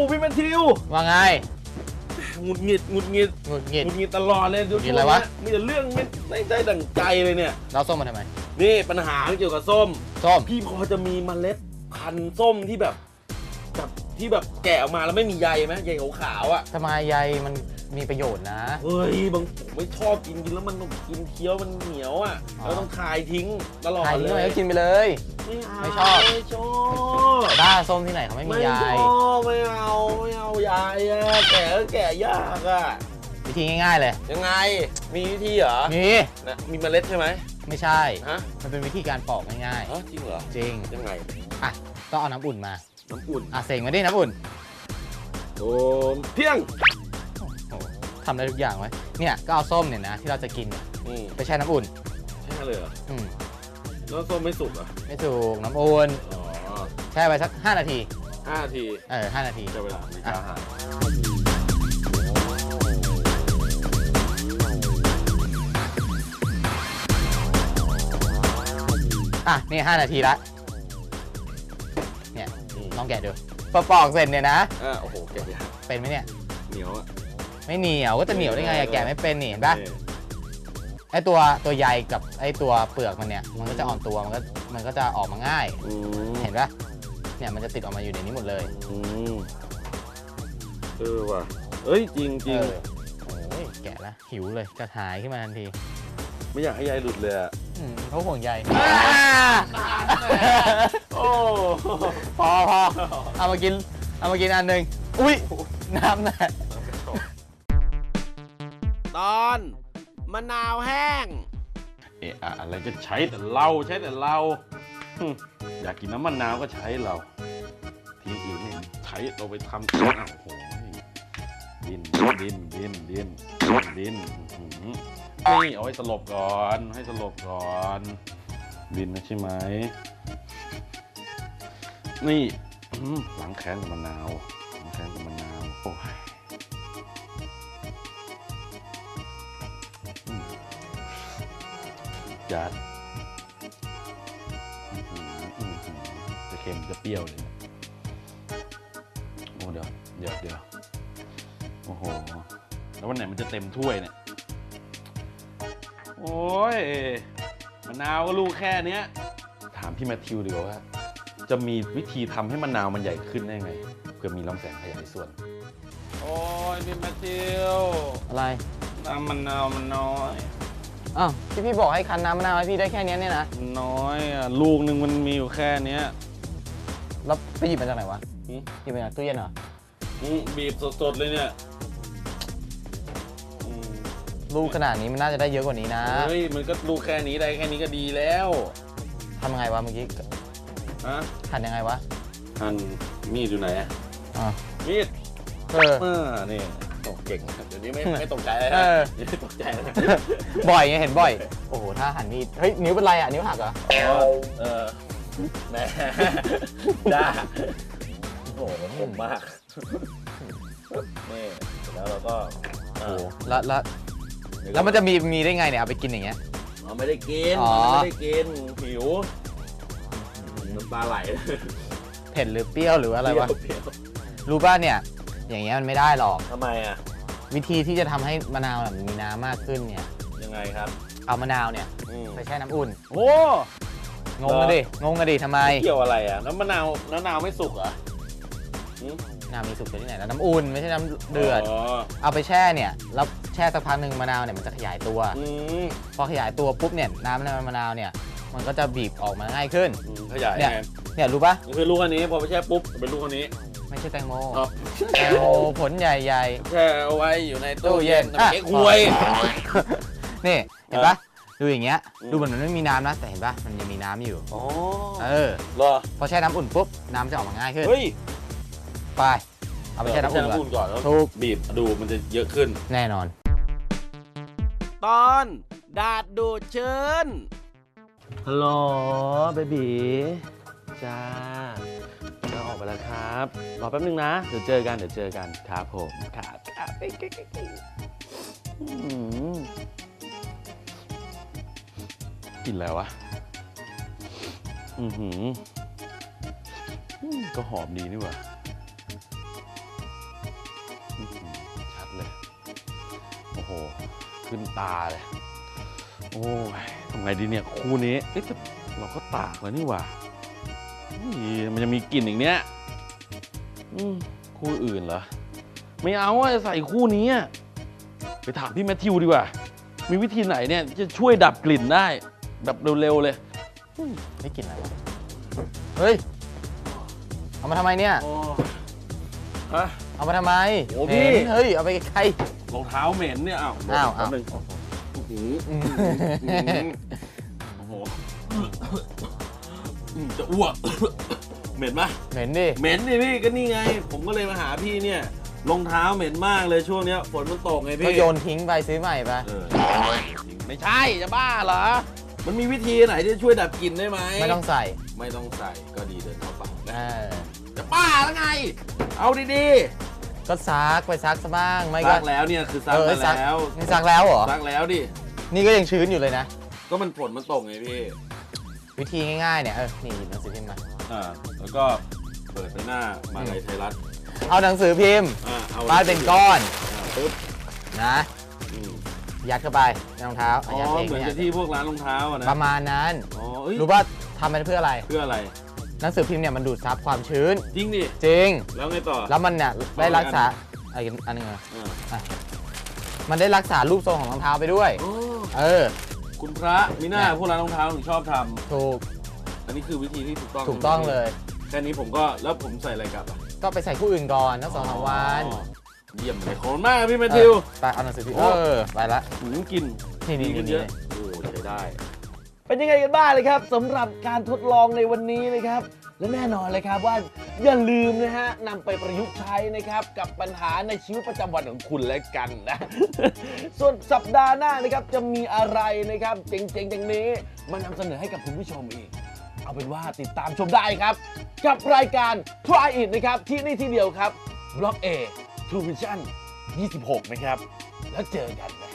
หูพี่แมทธิวว่าไงหงุดหงิดหงุดหงิดหงุดหงิดหงุดหงิดตลอดเลยดูหงุดหงิดอะไรวะ มีแต่เรื่องไม่ไม่ได้ดั่งใจเลยเนี่ย เราส้มมาทำไม นี่ปัญหาเกี่ยวกับส้ม ส้ม พี่พอจะมีเมล็ดพันธุ์ส้มที่แบบแบบ ที่แบบแกะออกมาแล้วไม่มีใยไหมใยขาวๆอะทำไมใยมันมีประโยชน์นะ เฮ้ยบางผมไม่ชอบกินกินแล้วมันกินเคี้ยวมันเหนียวอะอ๋อ เราต้องคายทิ้งตลอดใครเลที่ทำไมยก็กินไปเลยไม่เาไม่ชอบ ไม่ชอบบ้าส้มที่ไหนเขาไม่มีไม่ใยชอบไม่เอาไม่เอายายอะแก่ก็แก่ยากอะวิธีง่าย ๆ เลยยังไงมีวิธีเหรอนี่นะมีเมล็ดใช่ไหมไม่ใช่ ฮะมันเป็นวิธีการปอกง่ายฮะจริงเหรอๆจริงยังไง อะต้องเอาน้ำอุ่นมา น้ำอุ่น อะเสงมาดิน้ำอุ่นโดมเพียงโอ้โหทำได้ทุกอย่างไว้เนี่ยก็เอาส้มเนี่ยนะที่เราจะกินเนี่ยอืมไปแช่น้ำอุ่นใช่เลยเหรออืมแล้วส้มไม่สุกเหรอไม่ถูกน้ำอุ่นอ๋อแช่ไปสัก 5 นาที ห้านาทีเออ5นาที จะเวลาไม่ช้าหายอะนี่5นาทีละเนี่ย ลองแกะดูพอปอกเสร็จเนี่ยนะอ่าโอ้โหแกะยากเป็นไหมเนี่ย เหนียวอะไม่เหนียวก็จะเหนียวได้ไงอะแกะไม่เป็นนี่เห็นปะนี่ไอตัวตัวใยกับไอตัวเปลือกมันเนี่ย มันก็จะอ่อนตัว มันก็มันก็จะออกมาง่าย อืมเห็นปะเนี่ยมันจะติดออกมาอยู่ในนี้หมดเลยอืมเออว่ะเอ้ยจริงจริงเออโอ้ยแกะแล้วหิวเลยกระหายขึ้นมาทันทีไม่อยากให้ยายหลุดเลยอะอืมเขาห่วงใย โอ้พอพอเอามากิน เอามากินอันหนึ่งอุ้ยน้ำน่ะตอนมะนาวแห้ง เอะอะอะไรก็ใช้แต่เราใช้แต่เราหึอยากกินน้ำมะนาวก็ใช้เรา ทีอื่นนี่ใช้เราไปทำอ้าวโอ้โหดินดินดินดินดินอื้อหือนี่เอาให้สลบก่อน ให้สลบก่อน ดินนะใช่ไหม นี่หลังแขนกับมะนาวหลังแขนกับมะนาวโอ้ยจัดจะเค็มจะเปรี้ยวเลยโอ้เดี๋ยวเดี๋ยวเดี๋ยวโอ้โห แล้ววันไหนมันจะเต็มถ้วยเนี่ย โอ้ยมะนาวก็ลูกแค่เนี้ย ถามพี่แมทธิวดีกว่า จะมีวิธีทำให้มะนาวมันใหญ่ขึ้นได้ไงเพื่อมีลำแสงขยายส่วน โอ้ยพี่แมทธิวอะไรน้ำมะนาวมันน้อยอ้าวที่พี่บอกให้คั้นน้ำมะนาวให้พี่ได้แค่เนี้ยเนี่ยนะน้อยอะลูกหนึ่งมันมีอยู่แค่เนี้ยแล้วไปหยิบมาจากไหนวะหืมหยิบมาจากตู้เย็นเหรออืมบีบสดๆเลยเนี่ยอืมลูกขนาดนี้มันน่าจะได้เยอะกว่านี้นะ เฮ้ย มันก็ลูกแค่นี้ได้แค่นี้ก็ดีแล้ว ทำยังไงวะเมื่อกี้ ฮะหั่นยังไงวะหั่นมีดอยู่ไหนอะอ่ามีดเออเออนี่ตกเก่งเดี๋ยวนี้ไม่ไม่ตกใจเลยเอนะอเดี๋ยวนี้ตกใจเลยบ่อยไงเห็นบ่อย โอ้โหถ้าหั่นมีดเฮ้ยนิ้วเป็นไรอะนิ้วหักเหรออ๋อเออแหม่จ้าโอ้โหผมมากนี่แล้วเราก็เอโอ้โหอแล้วแล้วแล้วมันจะมีมีได้ไงเนี่ยเอาไปกินอย่างเงี้ยเราไม่ได้กินอ๋อไม่ได้กินหิว น้ำตาไหลเผ็ดหรือเปรี้ยวหรืออะไรวะ เปรี้ยวรู้ป่ะเนี่ย อย่างเงี้ยมันไม่ได้หรอกทำไมอะ วิธีที่จะทำให้มะนาวแบบมีน้ำมากขึ้นเนี่ย ยังไงครับเอามะนาวเนี่ยอืมไปแช่น้ำอุ่น โอ้ งงกันดิ งงกันดิทำไมเกี่ยวอะไรอะน้ำมะนาวน้ำมะนาวไม่สุกเหรอหืมน้ำมีสุกที่ไหนแล้วน้ำอุ่นไม่ใช่น้ำเดือดอ๋อเอาไปแช่เนี่ย แล้วแช่สักพักหนึ่งมะนาวเนี่ยมันจะขยายตัว อืมพอขยายตัวปุ๊บเนี่ยน้ำในมะนาวเนี่ย มันก็จะบีบออกมาง่ายขึ้น อืมขยายเนี่ยไงเนี่ยรู้ปะมันคือลูกอันนี้พอไปแช่ปุ๊บเป็นลูกอันนี้ไม่ใช่แตงโมอ๋อแตงโมผลใหญ่ แช่เอาไว้อยู่ในๆตู้ตู้เย็เย็นนน้ำเก๊กฮวยนี่เห็นปะดูอย่างเงี้ย อืม ดูเหมือนมันไม่มีน้ำนะ แต่เห็นปะมันยังมีน้ำอยู่ อ๋อเออ เหรอพอแช่น้ำอุ่นปุ๊บ น้ำจะออกมาง่ายขึ้น เฮ้ยไป เอาไปแช่น้ำอุ่นก่อนก่อนแล้วถูกบีบดูมันจะเยอะขึ้น แน่นอน ตอน ดาดดูดเชิญ ฮัลโหลเบบีจ้าเราออกไปแล้วครับ รอแป๊บนึงนะ เดี๋ยวเจอกัน เดี๋ยวเจอกัน ครับผมครับครับไปอืมกลินอะไรวะ อือหืออืมก็หอมดีนี่หว่าอื้อหือชัดเลย โอ้โห ขึ้นตาเลย โอ้ยทำไงดีเนี่ยคู่นี้ เอ๊ะแต่เราก็ตากแล้วนี่หว่านี่มันจะมีกลิ่นอีกเนี้ยอืมคู่อื่นเหรอ ไม่เอาอะใส่คู่นี้อะไปถามพี่แมทธิวดีกว่า มีวิธีไหนเนี่ยที่จะช่วยดับกลิ่นได้แบบเร็วๆเลยไม่กินอะไรวะเฮ้ย เอามาทำไมเนี่ยโอ้ฮะเอามาทำไมโอ้พี่ เห็นเฮ้ย เอาไปใคร รองเท้าเหม็นเนี่ยอ้าวอ้าวแป๊บนึง อื้อหืออืมโอ้โหอืมจะอ้วก เหม็นปะเหม็นดิ เหม็นดิพี่ก็นี่ไง ผมก็เลยมาหาพี่เนี่ยรองเท้าเหม็นมากเลยช่วงเนี้ยฝนมันตกไงก็พี่โยนทิ้งไปซื้อใหม่ไปเออไม่ใช่จะบ้าเหรอ มันมีวิธีไหนที่จะช่วยดับกลิ่นได้ไหมไม่ต้องใส่ไม่ต้องใส่ก็ดีเดินเข้าไปเออจะบ้าแล้วไง เอาดี ก็ซักไปซักซะบ้างไม่ๆก็ซักแล้วเนี่ยคือซักเออมาซักแล้วนี่ซักแล้วเหรอซักแล้วดิ นี่ก็ยังชื้นอยู่เลยนะ ก็มันฝนมันตกไงพี่ วิธีง่ายๆเนี่ยเออนี่หยิบหนังสือพิมพ์มาอ่าแล้วก็เปิดไปหน้ามาลัยไทยรัฐเอาหนังสือพิมพ์อ่าเอาป้ายเป็นก้อนอ่าปึ๊บนะอืมยัดเข้าไปในรองเท้าอ๋อยัดเองเหมือนไม่กับยัดที่พวกร้านรองเท้าอะนะประมาณนั้น อ๋อเอ้ยรู้ว่าทำไปเพื่ออะไร เพื่ออะไร หนังสือพิมพ์เนี่ยมันดูดซับความชื้น จริงดิ จริง แล้วไงต่อ แล้วมันเนี่ยได้รักษาไอ้อันนึงอะอ่ามันได้รักษารูปทรงของรองเท้าไปด้วย โอ้เออ คุณพระมีหน้าเนี่ยพวกร้านรองเท้าถึงชอบทถูกำอันนี้คือวิธีที่ถูกต้องถูกต้องเลย แค่นี้ผมก็แล้วผมใส่อะไรกลับอะก็ไปใส่คู่อื่นก่อนทั้งสองสามวันอ๋อเยี่ยมเลยขอบคุณมากครับพี่แมทธิวเออไปเอาหนังสือพิมพ์โอ้ เออไปละหืมกินนี่นี่กินี่เยนี่ อะโอ้ใช้ได้ เป็นยังไงกันบ้างเลยครับสำหรับการทดลองในวันนี้นะครับ และแน่นอนเลยครับว่าอย่าลืมนะฮะนำไปประยุกต์ใช้นะครับกับปัญหาในชีวิตประจำวันของคุณและกันนะ ส่วนสัปดาห์หน้านะครับจะมีอะไรนะครับเจ๋งๆอย่างนี้มานำเสนอให้กับคุณผู้ชมอีก เอาเป็นว่าติดตามชมได้ครับ กับรายการ Try It นะครับ ที่นี่ที่เดียวครับบล็อก A True Vision 26 นะครับ แล้วเจอกันนะ